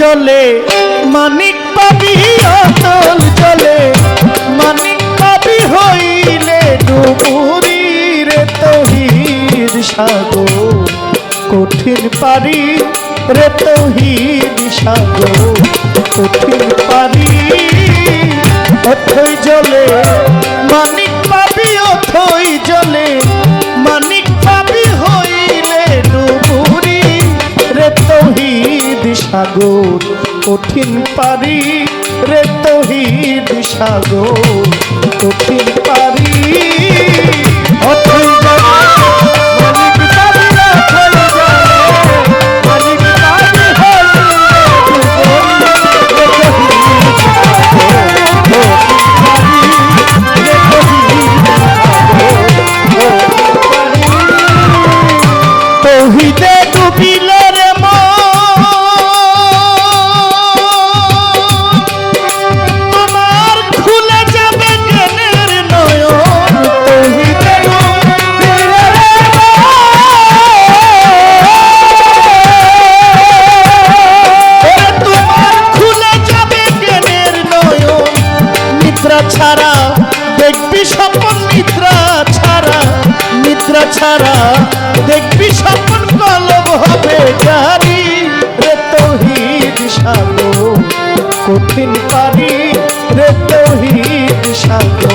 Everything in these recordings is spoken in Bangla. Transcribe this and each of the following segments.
জলে, মানিক পাবি অতল জলে মানিক পাবি হইলে ডুবুরি রে তহির সাগর। কঠিন পারি রে তহির সাগর। কঠিন পারি অথই জলে, মানিক সাগর কঠিন পারি রে তহিদ সাগর কঠিন পারি নিদ্রা ছাড়া দেখবি স্বপ্ন কলব হবে জারি রে তোহি সাগো কঠিন পারি রে তোহি সাগো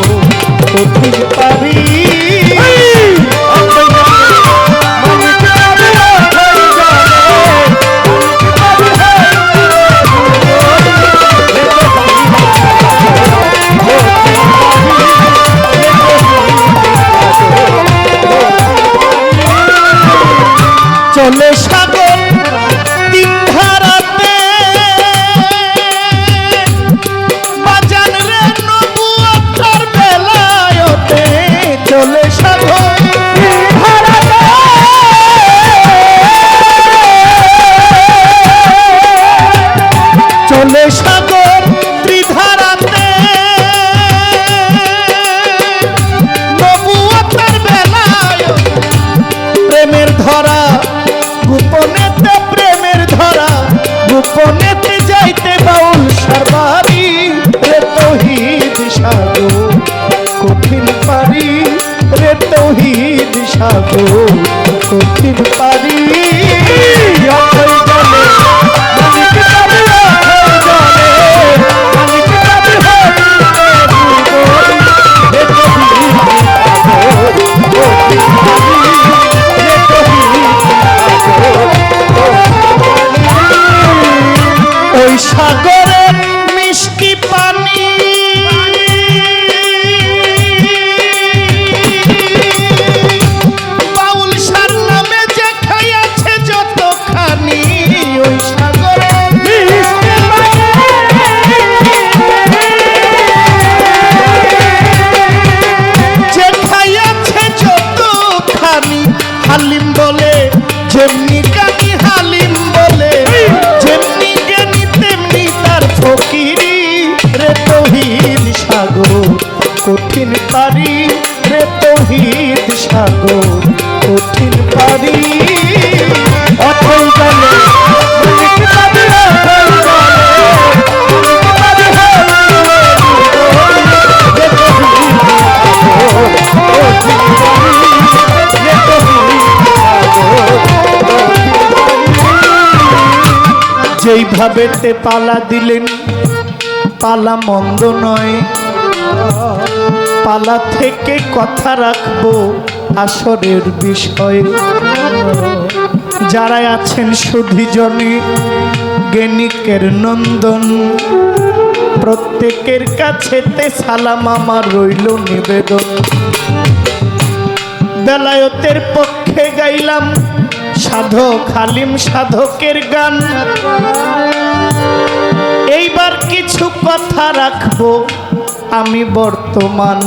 কঠিন পারি সাগো তহিদ যেইভাবে তে পালা দিলেন। পালা মন্দ নয়। পালা থেকে কথা রাখব আসরের বিষয়ে। যারা আছেন সুধীজনে, জ্ঞানিকের নন্দন। প্রত্যেকের কাছে তে সালাম আমার রইল নিবেদন। বেলায়তের পক্ষে গাইলাম সাধক, হালিম সাধকের গান। এইবার কিছু কথা রাখব আমি বর্তমান।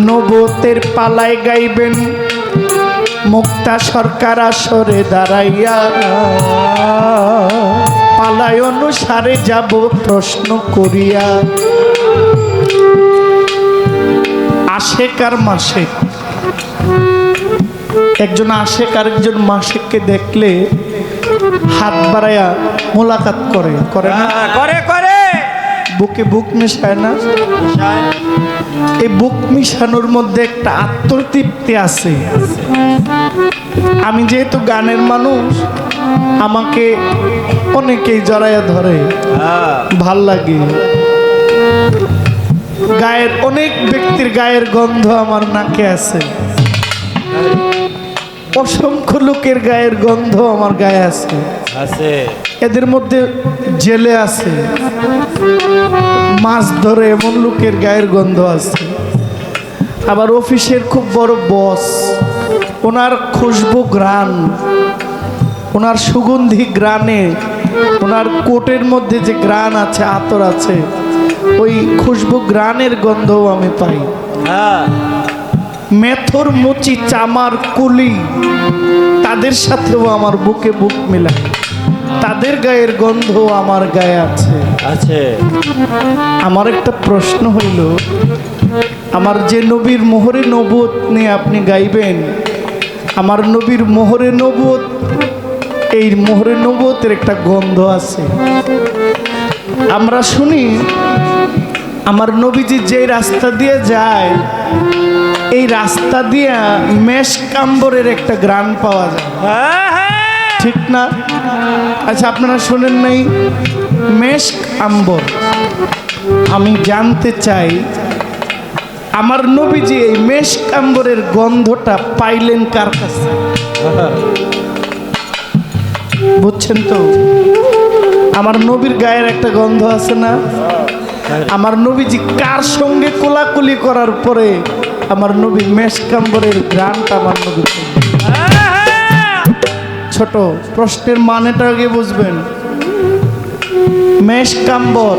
নবতের পালায় গাইবেন মুক্তা সরকার আসরে দাঁড়াইয়া। পালায় অনুসারে যাব প্রশ্ন করিয়া। আশেকার মাসে? একজন আশেক আরেকজন মাসিককে দেখলে হাত বাড়াইয়া মোলাকাত করে। করে না? হ্যাঁ, করে করে। বুকে বুক মেশায় না? এই বুক মিশানোর মধ্যে একটা আত্মতৃপ্তি আছে। আমি যেহেতু গানের মানুষ আমাকে অনেকেই জড়াইয়া ধরে। হ্যাঁ, ভালো লাগে। গায়ের অনেক ব্যক্তির গায়ের গন্ধ আমার নাকে আছে। অসংখ্য লোকের গায়ের গন্ধ আমার গায়ে আছে। আছে। এদের মধ্যে জেলে আছে। মাছ ধরে এমন লোকের গায়ের গন্ধ আছে। আবার অফিসের খুব বড় বস ওনার খুশবু গ্রান ওনার সুগন্ধি গ্রানে ওনার কোটের মধ্যে যে গ্রান আছে আতর আছে ওই খুশবু গ্রানের গন্ধও আমি পাই। হ্যাঁ। মেথর মুচি চামার কুলি। তাদের সাথেও আমার বুকে বুক মেলায়। তাদের গায়ের গন্ধ আমার গায়ে আছে। আছে। আমার একটা প্রশ্ন হইল আমার যে নবীর মোহরে নবুত নিয়ে আপনি গাইবেন আমার নবীর মোহরে নবুত এই মোহরে নবুতের একটা গন্ধ আছে। আমরা শুনি আমার নবীজি যে রাস্তা দিয়ে যায় এই রাস্তা দিয়ে মেষ কাম্বরের একটা গ্রান পাওয়া যায়। হ্যাঁ হ্যাঁ। ঠিক না? আচ্ছা আপনারা শোনেন নাই? মেশক আম্বর আমি জানতে চাই আমার নবীজি এই মেশক আম্বরের গন্ধটা পাইলেন কার কাছে? বুঝছেন তো? আমার নবীর গায়ের একটা গন্ধ আছে না? আমার নবীজি কার সঙ্গে কোলাকুলি করার পরে আমার নবী মেশকাম্বরের গ্রানটা আমার নবী ছোট প্রশ্নের মানেটা আগে বুঝবেন। মেষ কাম্বর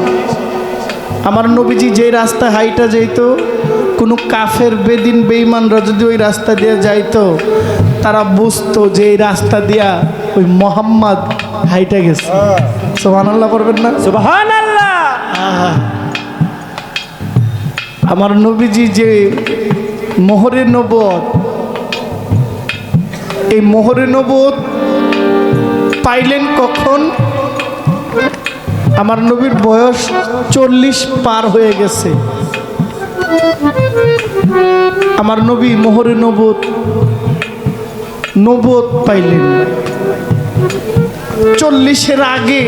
আমার নবীজি যে রাস্তা হাইটা যাইতো কোনো কাফের বেদিন বেইমানরা যদি ওই রাস্তা দিয়ে যাইতো তারা বুঝতো যে এই রাস্তা দিয়া ওই মোহাম্মদ হাইটা গেছে। সোহান আল্লাহ করবেন না? সুবহান আল্লাহ আমার নবীজি যে মোহরে নবত এই মোহরে নবত পাইলেন কখন? আমার নবীর বয়স চল্লিশ পার হয়ে গেছে। আমার নবী মোহরে নবত নবত পাইলেন। চল্লিশের আগে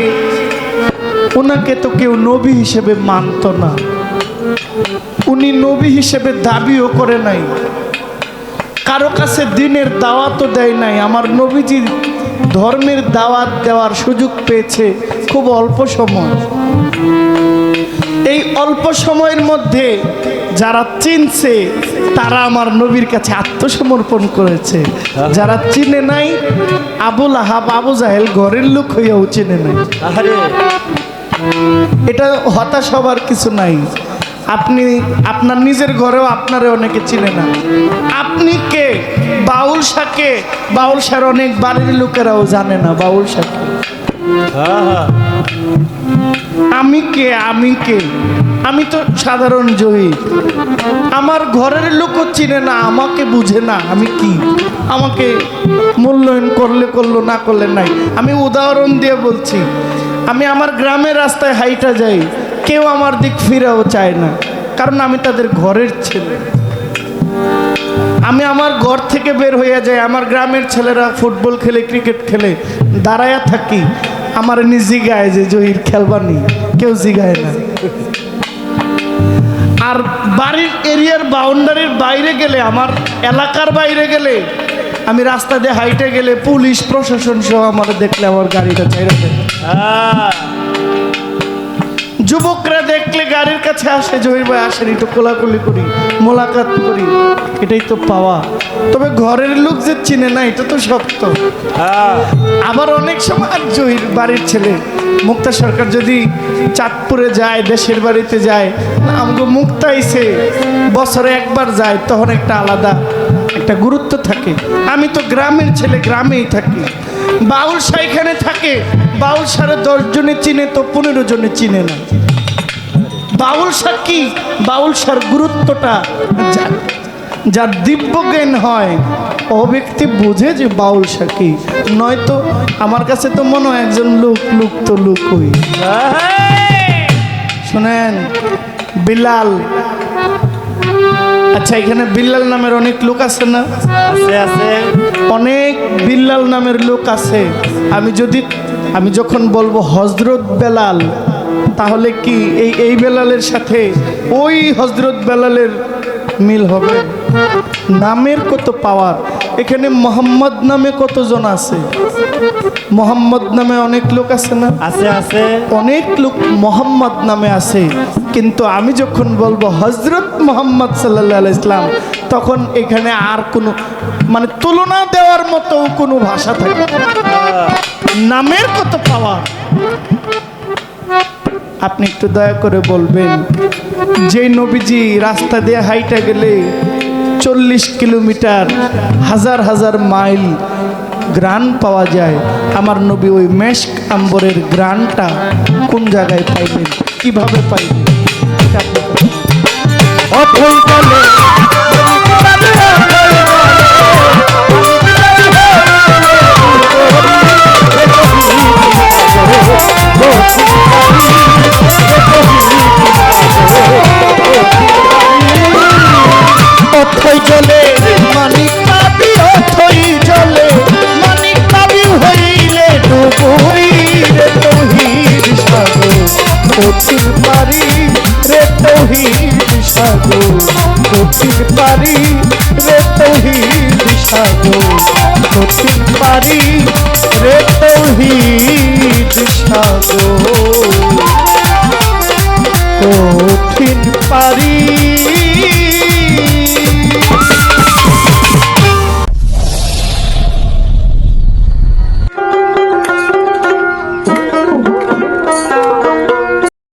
ওনাকে তো কেউ নবী হিসেবে মানত না। উনি নবী হিসেবে দাবিও করে নাই। কারও কাছে দিনের দাওয়াতও দেয় নাই। আমার নবীজি ধর্মের দাওয়াত দেওয়ার সুযোগ পেয়েছে খুব অল্প সময়। এই অল্প সময়ের মধ্যে যারা চিনছে তারা আমার নবীর কাছে আত্মসমর্পণ করেছে। যারা চিনে নাই আবুল আহাব আবু জাহেল ঘরের লোক হইয়াও চিনে নাই। আরে এটা হতাশ হবার কিছু নাই। আপনি, আপনার নিজের ঘরেও আপনারে অনেকে চিনে না। আপনি কে? বাউল শাকে বাউল শার অনেক বাড়ির লোকেরাও জানে না বাউল শাকে আমি কে? আমি কে? আমি তো সাধারণ জয়ী আমার ঘরের লোকও চিনে না, আমাকে বুঝে না আমি কি। আমাকে মূল্যায়ন করলে করল, না করলে নাই। আমি উদাহরণ দিয়ে বলছি, আমি আমার গ্রামের রাস্তায় হাইটা যাই কেউ আমার দিক ফিরেও চায় না। কারণ আমি তাদের ঘরের ছেলে। আমি আমার ঘর থেকে বের হয়ে যাই, আমার গ্রামের ছেলেরা ফুটবল খেলে, ক্রিকেট খেলে দাঁড়ায়া থাকি। আমার নি জিগায় যে জহির খেলবানি, কেউ জিগায় না। আর বাড়ির এরিয়ার বাউন্ডারির বাইরে গেলে, আমার এলাকার বাইরে গেলে, আমি রাস্তা দিয়ে হাইটে গেলে পুলিশ, প্রশাসন সহ আমার দেখলে আমার গাড়িটা চাইরা যুবকরা দেখলে গাড়ির কাছে আসে জহির ভাই আসেন একটু কোলাকুলি করি মোলাকাত করি। এটাই তো পাওয়া। তবে ঘরের লোক যে চিনে না এটা তো সত্য। হ্যাঁ। আবার অনেক সময় আর জহির বাড়ির ছেলে মুক্তা সরকার যদি চাঁদপুরে যায় দেশের বাড়িতে যায় আমাকে মুক্তা এসে বছরে একবার যায় তখন একটা আলাদা একটা গুরুত্ব থাকে। আমি তো গ্রামের ছেলে গ্রামেই থাকি। বাউল সাইখানে থাকে। বাউল সাড়ে দশ জনে চিনে তো পনেরো জনে চিনে না। বাউল শাহ কি? বাউল শার গুরুত্বটা জানে যার দিব্য জ্ঞান হয় ও ব্যক্তি বুঝে যে বাউল সাকি নয়তো আমার কাছে তো মনে হয় একজন লোক লোক তো লুকই। শোনেন বিলাল আচ্ছা এখানে বিল্লাল নামের অনেক লোক আছে না? আছে আছে। অনেক বিল্লাল নামের লোক আছে। আমি যদি আমি যখন বলব হজরত বেলাল তাহলে কি এই এই বেলালের সাথে ওই হজরত বেলালের মিল হবে? নামের কত পাওয়ার এখানে মোহাম্মদ নামে কতজন আছে? মোহাম্মদ নামে অনেক লোক আছে না? আছে আছে। অনেক লোক মোহাম্মদ নামে আছে। কিন্তু আমি যখন বলব হজরত মোহাম্মদ সাল্লাহ ইসলাম তখন এখানে আর কোনো মানে তুলনা দেওয়ার মতো কোনো ভাষা থাকে নামের কত পাওয়া আপনি একটু দয়া করে বলবেন যে নবীজি রাস্তা দিয়ে হাইটা গেলে চল্লিশ কিলোমিটার হাজার হাজার মাইল গ্রান পাওয়া যায়। আমার নবী ওই মেশক আম্বরের গ্রানটা কোন জায়গায় পাইবেন? কীভাবে পাইবেন। অথই চলে অথই সাগর পারি। রে তহির সাগর।